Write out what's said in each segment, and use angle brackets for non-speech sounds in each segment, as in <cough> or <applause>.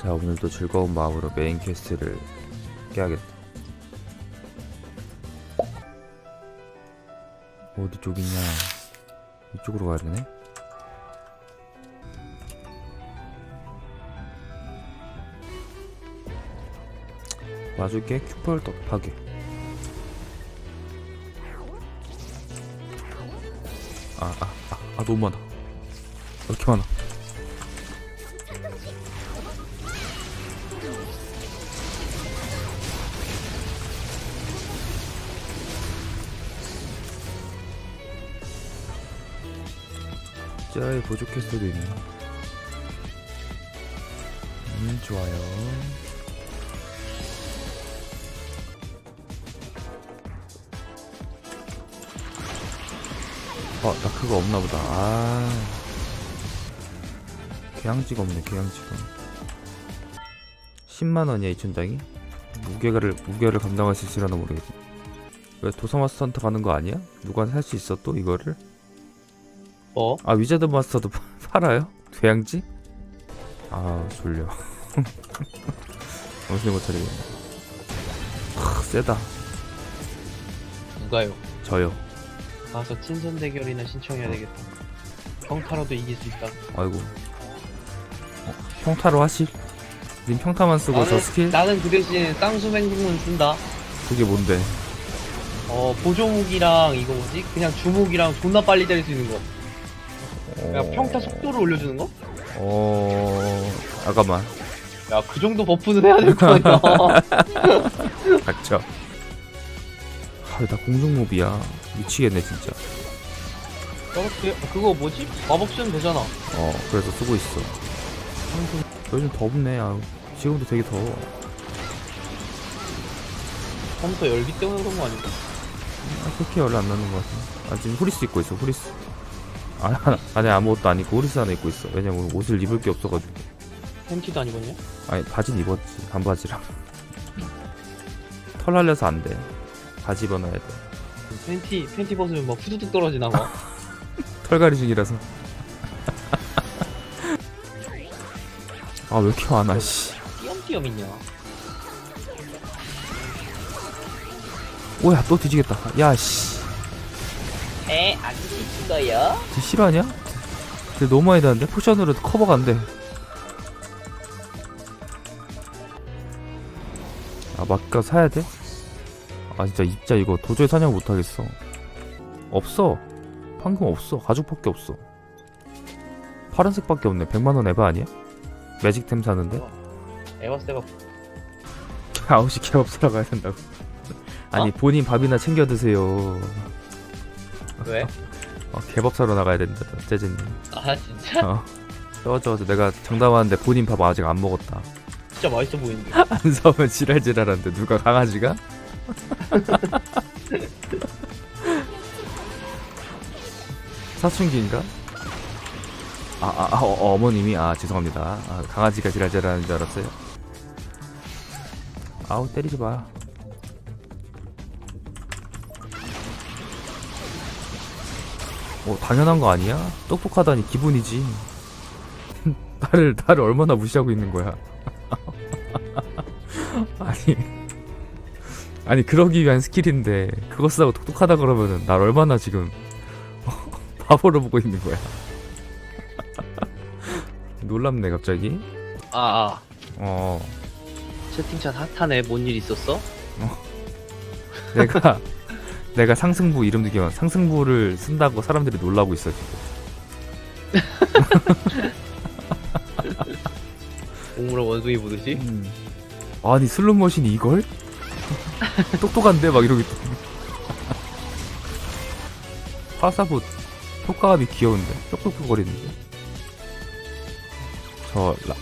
자 오늘도 즐거운 마음으로 메인 퀘스트를 깨야겠다. 어디 쪽이냐? 이쪽으로 가야 되네? 와줄게 큐펄 떡 파괴 아아아 아, 너무 많아. 왜 이렇게 많아 저의 보조 퀘스트도 있네 음 좋아요 어, 나 그거 없나 보다. 아. 개양지가 없네, 개양지가. 10만원이야, 이 천장이? 무게를, 무게를 감당할 수 있으려나 모르겠네. 왜 도서마스터한테 가는 거 아니야? 누가 살 수 있어, 또, 이거를? 어? 아, 위자드 마스터도 파- <laughs> 팔아요? 개양지? 아, 졸려. <laughs> 정신을 못 차리겠네. 하, 세다. 누가요? 저요. 가서 친선 대결이나 신청해야 되겠다. 평타로도 이길 수 있다. 아이고. 어, 평타로 하실? 님 평타만 쓰고 저 스킬? 나는 그 대신 쌍수 맹금은 쓴다. 그게 뭔데? 어 보조무기랑 이거 뭐지? 그냥 주무기랑 존나 빨리 때릴 수 있는 거. 그냥 평타 속도를 올려주는 거? 어... 잠깐만 야 그 정도 버프는 해야 될 거 아니야. <laughs> 닥쳐 아, 나 공중몹이야 미치겠네 진짜 저렇게 그거 뭐지? 마법 쓰면 되잖아. 어 그래서 쓰고 있어 요즘 덥네 아우 지금도 되게 더워 컴퓨터 열기 때문에 그런 거 아닌가? 아, 그렇게 열이 안 나는 것 같아 아 지금 후리스 입고 있어 후리스 아, <laughs> 안에 아무것도 안 입고 후리스 하나 입고 있어. 왜냐면 오늘 옷을 입을 게 없어가지고. 팬티도 안 입었냐? 아니 바지는 입었지. 반바지랑. 털 날려서 안 돼. 바지 입어놔야 돼. 팬티 팬티 벗으면 막 후두둑 떨어지나 봐. <laughs> 털갈이 중이라서. 아 왜 이렇게 많아 씨. 띄엄띄엄 있냐? 오야 또 뒤지겠다. 야 씨 에? 안 뒤진 거요? 쟤 실화냐? 쟤 너무 많이 나는데 포션으로 커버가 안 돼 아 막가 사야 돼? 아 진짜 입자 이거 도저히 사냥 못 하겠어 없어 황금 없어 가죽밖에 없어 파란색밖에 없네 100만원 에바 아니야? 매직템 사는데? 에바스가 9시 개밥 사러 가야 된다고 아니 어? 본인 밥이나 챙겨 드세요 왜? 어, 개밥 사러 나가야 된다 재재님 아 진짜? 어. 저저 저 내가 장담하는데 본인 밥 아직 안 먹었다. 진짜 맛있어 보이는데. <laughs> 안 사오면 지랄지랄한데 누가 강아지가? <laughs> 사춘기인가? 아, 아, 아 어, 어머님이 아 죄송합니다. 아, 강아지가 지랄지랄하는 줄 알았어요. 아우 때리지 마. 어 당연한 거 아니야? 똑똑하다니 기분이지. <laughs> 나를 나를 얼마나 무시하고 있는 거야. <laughs> 아니 아니 그러기 위한 스킬인데 그거 쓰다가 똑똑하다 그러면은 날 얼마나 지금 <laughs> 바보로 보고 있는 거야. 놀랍네 갑자기. 아, 아. 어 채팅창 핫하네. 뭔 일 있었어? 내가 내가 상승부 이름도 기억 상승부를 쓴다고 사람들이 놀라고 있어 지금. <laughs> 동물원 원숭이 보듯이? 음. 아니 슬롯머신이 이걸? <laughs> 똑똑한데 막 이러고. 화사봇 <laughs> 효과음이 귀여운데 뾱뾱거리는데 저 라...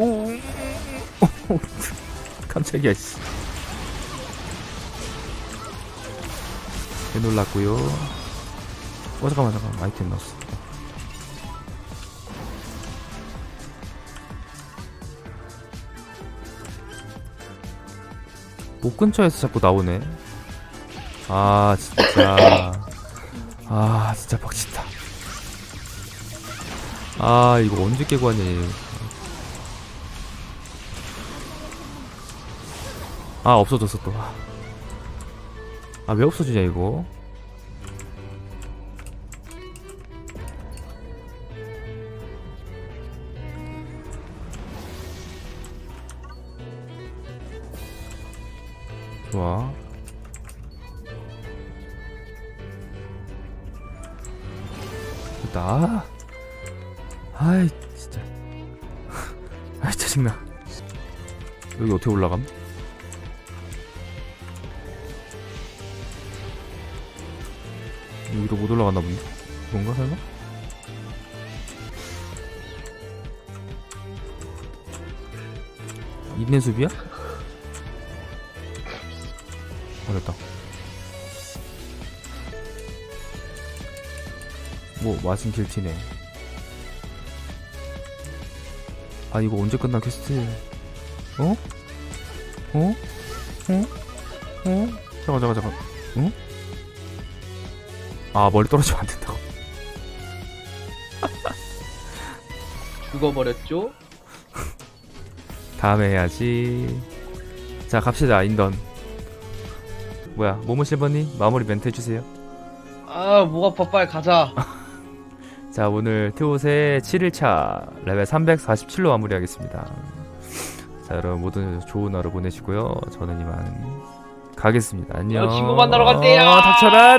오. <laughs> 깜짝이야 씨. 개 놀랐고요. 어 잠깐만 잠깐만. 아이템 넣었어. 목 근처에서 자꾸 나오네. 아 진짜. 아 진짜 빡친다. 아 이거 언제 깨고 하냐 아 없어졌어 또 아 왜 없어지냐 이거? 좋아. 됐다. 아이 진짜. <laughs> 아이 짜증나. 여기 어떻게 올라감? 여기도 못 올라갔나 본데? 뭔가 설마? 인내 수비야? 어렵다. 뭐 마신 길티네. 아 이거 언제 끝나 퀘스트? 어? 어? 어? 어? 잠깐 잠깐 잠깐. 어? 아 멀리 떨어지면 안 된다고. 죽어버렸죠? 다음에 해야지. 자 갑시다 인던. 뭐야 모모 실버님 마무리 멘트 해주세요. 아, 목 아파, 빨리 가자. <laughs> 자 오늘 트옷의 7일차 레벨 347로 마무리하겠습니다. 자 여러분 모두 좋은 하루 보내시고요. 저는 이만 가겠습니다. 안녕. 어, 친구 만나러 갈게요. 닥쳐라.